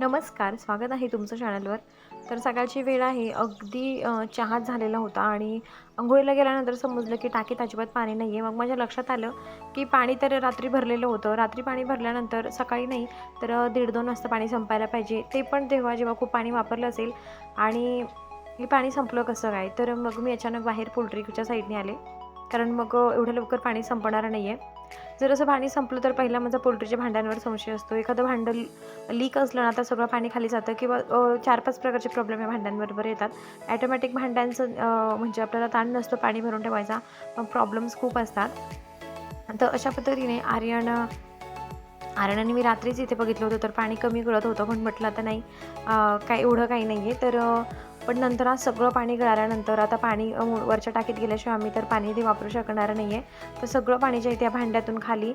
नमस्कार स्वागत आहे तुमचं चॅनलवर तर सकाळची वेळ आहे अगदी अ, चहा झालेला होता आणि अंघोळीला गेल्यानंतर समजलं की टाकीत अजिबात पाणी नाही आहे मग माझ्या लक्षात आलं की पाणी तर रात्री भरलेलं होतं. रात्री पाणी भरल्यानंतर सकाळी नाही तर दीड दोन वाजता पाणी संपायला पाहिजे. ते पण तेव्हा जेव्हा खूप पाणी वापरलं असेल आणि हे पाणी संपलं कसं काय? तर मग मी अचानक बाहेर पोल्ट्रीच्या साईडने आले. कारण मग एवढ्या लवकर पाणी संपणार नाही आहे जर असं पाणी संपलं तर पहिला माझा पोल्ट्रीच्या भांड्यांवर संशय असतो. एखादं भांडं लीक असलं ना तर सगळं पाणी खाली जातं किंवा चार पाच प्रकारचे प्रॉब्लेम या भांड्यांबरोबर येतात. ॲटोमॅटिक भांड्यांचं म्हणजे आपल्याला ताण नसतो पाणी भरून ठेवायचा पण प्रॉब्लेम्स खूप असतात. तर अशा पद्धतीने आर्यन आर्यनाने मी रात्रीच इथे बघितलं होतं तर पाणी कमी गळत होतं पण म्हटलं आता नाही. काय एवढं काही नाही आहे तर पण नंतर आज सगळं पाणी गळाल्यानंतर आता पाणी वरच्या टाकीत गेल्याशिवाय आम्ही तर पाणी ते वापरू शकणार नाही आहे तर सगळं पाणी जे आहे त्या भांड्यातून खाली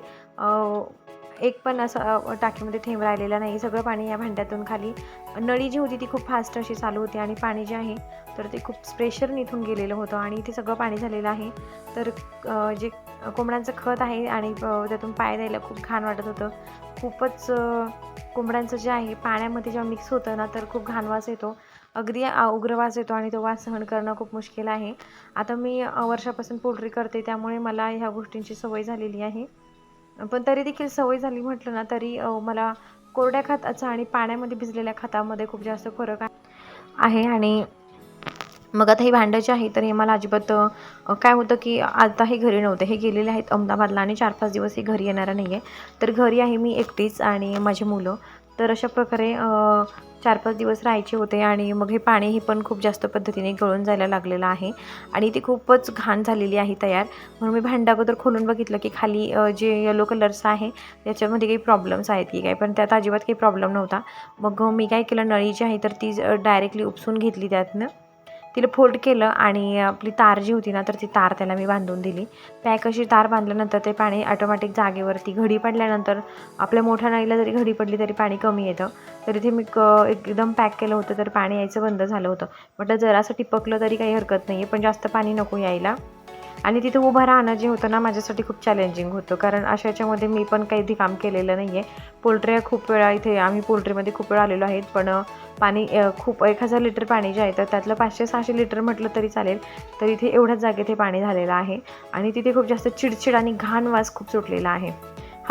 एक पण असं टाकीमध्ये थेंब राहिलेला नाही. सगळं पाणी या भांड्यातून खाली. नळी जी होती ती खूप फास्ट अशी चालू होती आणि पाणी जे आहे तर ते खूप प्रेशर इथून गेलेलं होतं आणि इथे सगळं पाणी झालेलं आहे. तर जे कोंबड्यांचं खत आहे आणि त्यातून पाय द्यायला खूप घाण वाटत होतं. खूपच कोंबड्यांचं जे आहे पाण्यामध्ये जेव्हा मिक्स होतं ना तर खूप घाण वास येतो. अगदी उग्र वास येतो आणि तो वास सहन करणं खूप मुश्किल आहे. आता मी वर्षापासून पोल्ट्री करते त्यामुळे मला ह्या गोष्टींची सवय झालेली आहे. पण तरी देखील सवय झाली म्हटलं ना तरी मला कोरड्या खताचा आणि पाण्यामध्ये भिजलेल्या खतामध्ये खूप जास्त फरक आहे आहे. आणि मग आता हे भांडं जे आहे तर हे मला अजिबात काय होतं की आता हे घरी नव्हते. हे गेलेले आहेत अहमदाबादला आणि चार पाच दिवस हे घरी येणार नाही आहे तर घरी आहे मी एकटीच आणि माझी मुलं. तर अशा प्रकारे चार पाच दिवस राहायचे होते आणि मग हे पाणी हे पण खूप जास्त पद्धतीने गळून जायला लागलेलं आहे आणि ती खूपच घाण झालेली आहे तयार. म्हणून मी भांडं अगोदर खोलून बघितलं की खाली जे येलो कलर्स आहे त्याच्यामध्ये काही प्रॉब्लेम्स आहेत की काय पण त्यात अजिबात काही प्रॉब्लेम नव्हता. मग मी काय केलं नळी जी आहे तर ती डायरेक्टली उपसून घेतली त्यातनं. तिला फोल्ड केलं आणि आपली तार जी होती ना तर ती तार त्याला मी बांधून दिली. पॅक अशी तार बांधल्यानंतर ते पाणी ऑटोमॅटिक जागेवरती घडी पडल्यानंतर आपल्या मोठ्या नळीला जरी घडी पडली तरी पाणी कमी येतं. तर इथे मी क एकदम पॅक केलं होतं तर पाणी यायचं बंद झालं होतं. म्हटलं जरासं टिपकलं तरी काही हरकत नाही आहे पण जास्त पाणी नको यायला. आणि तिथे उभं राहणं जे होतं ना माझ्यासाठी खूप चॅलेंजिंग होतं. कारण अशा याच्यामध्ये मी पण काही काम केलेलं नाही आहे पोल्ट्री खूप वेळा इथे आम्ही पोल्ट्रीमध्ये खूप वेळा आलेलो आहेत. पण पाणी खूप एक हजार लिटर पाणी जे आहे तर त्यातलं पाचशे सहाशे लिटर म्हटलं तरी चालेल. तर इथे एवढ्याच जागेत हे पाणी झालेलं आहे. आणि तिथे खूप जास्त चिडचिड आणि घाण वास खूप सुटलेला आहे.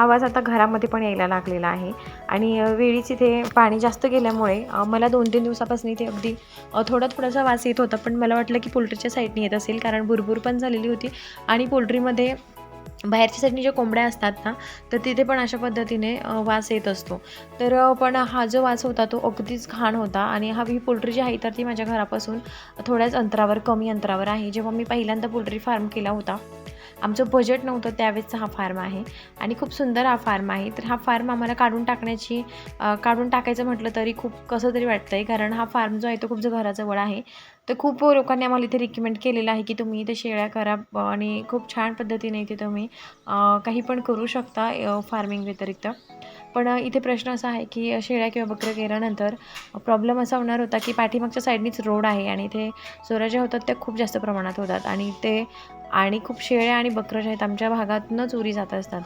हा आता घरामध्ये पण यायला लागलेला आहे. आणि अ, वेळीच इथे पाणी जास्त गेल्यामुळे मला दोन तीन दिवसापासून इथे अगदी थोडा थोडासा वास येत होता. पण मला वाटलं की पोल्ट्रीच्या साईडने येत असेल कारण भुरभूर पण झालेली होती. आणि पोल्ट्रीमध्ये बाहेरच्या साईडने ज्या कोंबड्या असतात ना तर तिथे पण अशा पद्धतीने वास येत असतो. तर पण हा जो वास होता तो अगदीच घाण होता. आणि हा ही पोल्ट्री जी आहे तर ती माझ्या घरापासून थोड्याच अंतरावर कमी अंतरावर आहे. जेव्हा मी पहिल्यांदा पोल्ट्री फार्म केला होता आमचं बजेट नव्हतं त्यावेळेचा हा फार्म आहे. आणि खूप सुंदर हा फार्म आहे. तर हा फार्म आम्हाला काढून टाकण्याची काढून टाकायचं म्हटलं तरी खूप कसं तरी वाटतं आहे कारण हा फार्म जो आहे तो खूप जो घराजवळ आहे. तर खूप लोकांनी आम्हाला इथे रिकमेंड केलेलं आहे की तुम्ही इथे शेळ्या करा आणि खूप छान पद्धतीने इथे तुम्ही काही पण करू शकता फार्मिंग व्यतिरिक्त. पण इथे प्रश्न असा आहे की शेळ्या किंवा बकऱ्या केल्यानंतर प्रॉब्लेम असा होणार होता की पाठीमागच्या साईडनीच रोड आहे आणि इथे चोऱ्या ज्या होतात त्या खूप जास्त प्रमाणात होतात. आणि ते आणि खूप शेळ्या आणि बकरं आहेत आमच्या भागातनं चोरी जात असतात.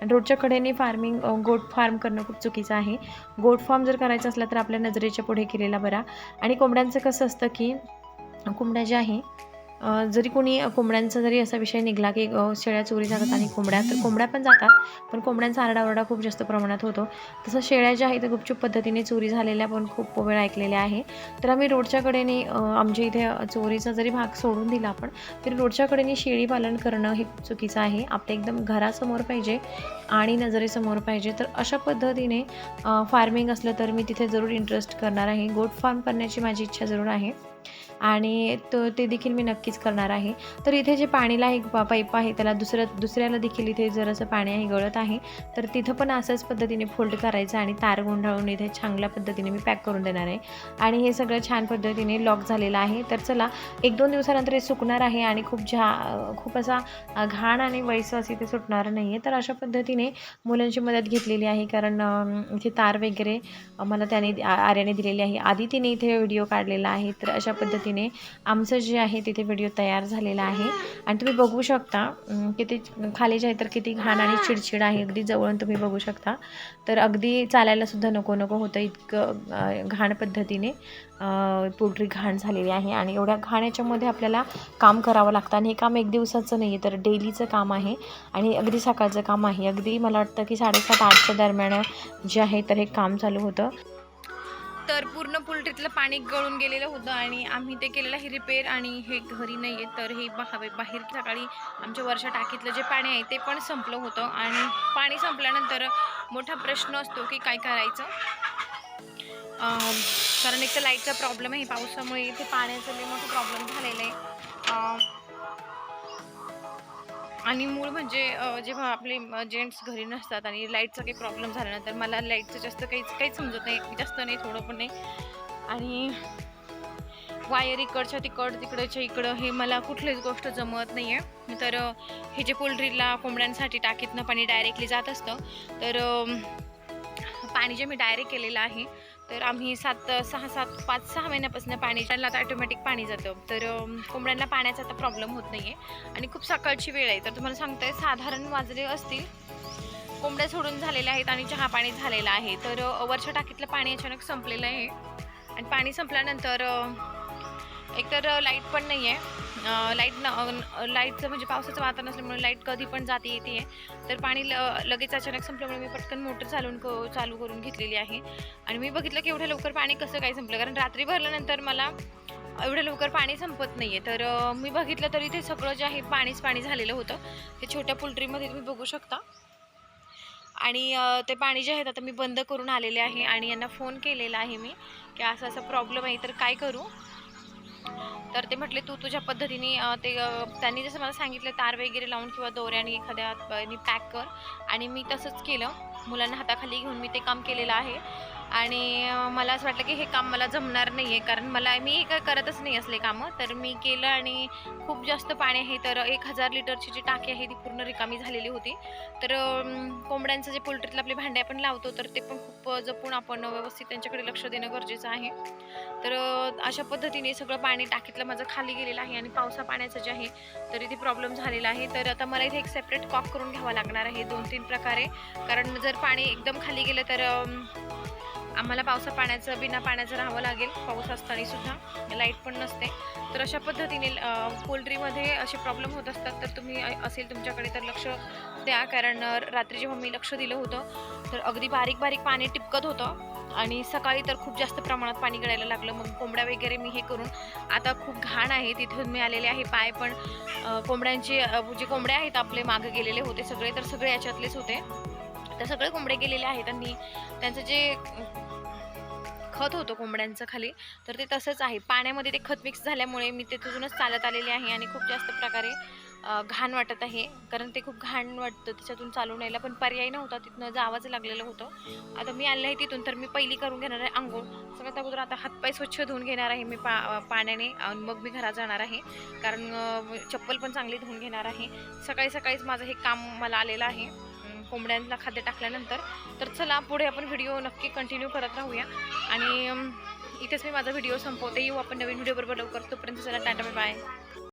आणि रोडच्या कडेने फार्मिंग गोट फार्म करणं खूप चुकीचं आहे. गोट फार्म जर करायचं असलं तर आपल्या नजरेच्या पुढे केलेला बरा. आणि कोंबड्यांचं कसं असतं की कोंबड्या ज्या आहे जरी कोणी कोंबड्यांचा जरी असा विषय निघाला की शेळ्या चोरी जातात आणि कोंबड्या तर कोंबड्या पण जातात. पण कोंबड्यांचा आरडाओरडा खूप जास्त प्रमाणात होतो. तसं शेळ्या ज्या आहेत त्या गुपचूप पद्धतीने चोरी झालेल्या पण खूप वेळ ऐकलेल्या आहे. तर आम्ही रोडच्या कडेने आमच्या इथे चोरीचा जरी भाग सोडून दिला आपण तरी रोडच्या कडेने शेळी पालन करणं हे खूप चुकीचं आहे. आपल्या एकदम घरासमोर पाहिजे आणि नजरेसमोर पाहिजे. तर अशा पद्धतीने फार्मिंग असलं तर मी तिथे जरूर इंटरेस्ट करणार आहे. गोट फार्म करण्याची माझी इच्छा जरूर आहे. आणि तो ते देखील मी नक्कीच करणार आहे. तर इथे जे पाणीला एक प- पाईप आहे त्याला दुसऱ्या दुसऱ्याला देखील इथे जरासं पाणी आहे गळत आहे. तर तिथं पण असंच पद्धतीने फोल्ड करायचं आणि तार गुंडाळून इथे चांगल्या पद्धतीने मी पॅक करून देणार आहे. आणि हे सगळं छान पद्धतीने लॉक झालेलं आहे. तर चला एक दोन दिवसानंतर हे सुकणार आहे आणि खूप झा खूप असा घाण आणि वैसवास इथे सुटणार नाही आहे तर अशा पद्धतीने मुलांची मदत घेतलेली आहे. कारण इथे तार वगैरे मला त्याने आर्याने दिलेली आहे. आधी तिने इथे व्हिडिओ काढलेला आहे. तर अशा पद्धतीने पद्धतीने आमचं जे आहे तिथे व्हिडिओ तयार झालेला आहे. आणि तुम्ही बघू शकता किती खाली जे आहे तर किती घाण आणि चिडचिड आहे. अगदी जवळून तुम्ही बघू शकता. तर अगदी चालायलासुद्धा नको नको होतं इतकं घाण पद्धतीने पोल्ट्री घाण झालेली आहे. आणि एवढ्या घाण याच्यामध्ये आपल्याला काम करावं लागतं. आणि हे काम एक दिवसाचं नाही आहे तर डेलीचं काम आहे. आणि अगदी सकाळचं काम आहे. अगदी मला वाटतं की साडेसात आठच्या दरम्यान जे आहे तर हे काम चालू होतं. तर पूर्ण पोल्ट्रीतलं पाणी गळून गेलेलं होतं आणि आम्ही ते केलेलं आहे रिपेअर आणि हे घरी नाही आहे तर हे बाहेर बाहेर सकाळी आमच्या वर्षा टाकीतलं जे पाणी आहे ते पण संपलं होतं आणि पाणी संपल्यानंतर मोठा प्रश्न असतो की काय करायचं? कारण एक तर लाईटचा प्रॉब्लेम आहे पावसामुळे इथे पाण्याचं लई मोठा प्रॉब्लेम झालेला आहे. आणि मूळ म्हणजे जेव्हा आपले जेंट्स घरी नसतात आणि लाईटचा काही प्रॉब्लेम झाल्यानंतर मला लाईटचं जास्त काहीच काहीच समजत नाही जास्त नाही थोडं पण नाही. आणि वायर इकडच्या तिकड तिकडच्या इकडं हे मला कुठलीच गोष्ट जमत नाही आहे तर हे जे पोल्ट्रीला कोंबड्यांसाठी टाकीतनं पाणी डायरेक्टली जात असतं तर पाणी जे मी डायरेक्ट केलेलं आहे तर आम्ही सात सहा सात पाच सहा महिन्यापासून पाणी त्यांना आता ऑटोमॅटिक पाणी जातं. तर कोंबड्यांना पाण्याचा आता प्रॉब्लेम होत नाही आहे आणि खूप सकाळची वेळ आहे. तर तुम्हाला सांगते साधारण वाजले असतील. कोंबड्या सोडून झालेल्या आहेत आणि चहा पाणी झालेलं आहे. तर अ, वरच्या टाकीतलं पाणी अचानक संपलेलं आहे. आणि पाणी संपल्यानंतर एकतर लाइट पण नाही आहे लाइट न लाईटचं म्हणजे पावसाचं वातावरण असल्यामुळे लाइट कधी पण जाते येते. आहे तर पाणी ल लगेच अचानक संपल्यामुळे मी पटकन मोटर चालून क चालू करून घेतलेली आहे. आणि मी बघितलं की एवढ्या लवकर पाणी कसं काय संपलं? कारण रात्री भरल्यानंतर मला एवढ्या लवकर पाणी संपत नाही आहे तर मी बघितलं तरी ते सगळं जे आहे पाणीच पाणी झालेलं होतं. ते छोट्या पोल्ट्रीमध्ये तुम्ही बघू शकता. आणि ते पाणी जे आहेत आता मी बंद करून आलेले आहे. आणि यांना फोन केलेला आहे मी की असा असा प्रॉब्लेम आहे तर काय करू? तर ते म्हटले तू तुझ्या पद्धतीने ते त्यांनी जसं मला सांगितलं तार वगैरे लावून किंवा दोऱ्याने एखाद्या पॅक कर. आणि मी तसंच केलं. मुलांना हाताखाली घेऊन मी ते काम केलेलं आहे. आणि मला असं वाटलं की हे काम मला जमणार नाही आहे कारण मला मी हे काय करतच नाही असले कामं. तर मी केलं आणि खूप जास्त पाणी आहे. तर एक हजार लिटरची जी टाकी आहे ती पूर्ण रिकामी झालेली होती. तर कोंबड्यांचं जे पोल्ट्रीतलं आपले भांडे आपण लावतो तर ते पण खूप जपून आपण व्यवस्थित त्यांच्याकडे लक्ष देणं गरजेचं आहे. तर अशा पद्धतीने सगळं पाणी टाकीतलं माझं खाली गेलेलं आहे आणि पावसा पाण्याचं जे आहे तर इथे प्रॉब्लेम झालेला आहे. तर आता मला इथे एक सेपरेट कॉक करून घ्यावा लागणार आहे दोन तीन प्रकारे. कारण जर पाणी एकदम खाली गेलं तर आम्हाला पावसा पाण्याचं बिना पाण्याचं राहावं लागेल पाऊस असताना सुद्धा. लाइट पण नसते. तर अशा पद्धतीने पोल्ट्रीमध्ये असे प्रॉब्लेम होत असतात. तर तुम्ही असेल तुमच्याकडे तर लक्ष द्या. कारण रात्री जेव्हा मी लक्ष दिलं होतं तर अगदी बारीक बारीक पाणी टिपकत होतं. आणि सकाळी तर खूप जास्त प्रमाणात पाणी गळायला लागलं. मग कोंबड्या वगैरे मी हे करून आता खूप घाण आहे. तिथून मी आलेले आहे पाय पण कोंबड्यांचे जे कोंबड्या आहेत आपले मागं गेलेले होते सगळे तर सगळे याच्यातलेच होते. तर सगळे कोंबडे गेलेले आहेत आणि त्यांचं जे खत होतं कोंबड्यांचं खाली तर ते तसंच आहे. पाण्यामध्ये ते खत मिक्स झाल्यामुळे मी ते तिथूनच चालत आलेले आहे आणि खूप जास्त प्रकारे घाण वाटत आहे. कारण ते खूप घाण वाटतं त्याच्यातून चालून यायला पण पर्याय नव्हता. तिथनं जावंच लागलेलं होतं. आता मी आले आहे तिथून तर मी पहिली करून घेणार आहे आंघोळ. सगळ्यात अगोदर आता हातपाय स्वच्छ धुवून घेणार आहे मी पा पाण्याने मग मी घरात जाणार आहे. कारण चप्पल पण चांगली धुवून घेणार आहे. सकाळी सकाळीच माझं हे काम मला आलेलं आहे. कोंबड्यांना खाद्य टाकल्यानंतर तर चला पुढे आपण व्हिडिओ नक्की कंटिन्यू करत राहूया. आणि इथेच मी माझा व्हिडिओ संपवते. येऊ आपण नवीन व्हिडिओ बरोबर. लवकर तोपर्यंत चला टाटा बाय बाय